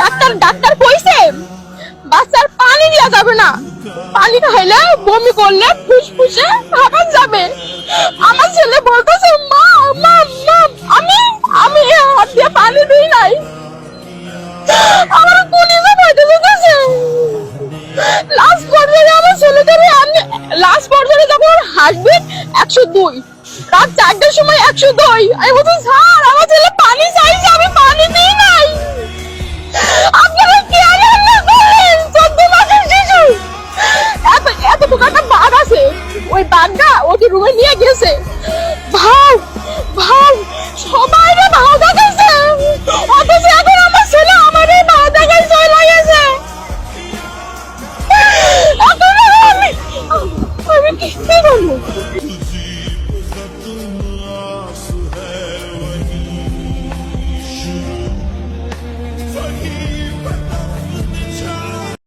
Doctor doctor কইছে, বাচ্চার পানি দেওয়া যাবে না। পানি খাইলে বমি করলে ফুসফুসে হাঁপান যাবে। আমার ছেলে বলতেছে, মা মা মা, আমি আমি হাত দিয়ে পানি দিই নাই। আমার যে বাইতে যেতেছে লাস্ট পর্যায়ে আমার ছেলেটারে আমি লাস্ট পর্যায়ে যখন হাসবেন একশো দুই। রাত চারটার সময় একশো দুই। আমি বলছি, স্যার, আমার ছেলে পানি নাই रोमानिया गेसे भा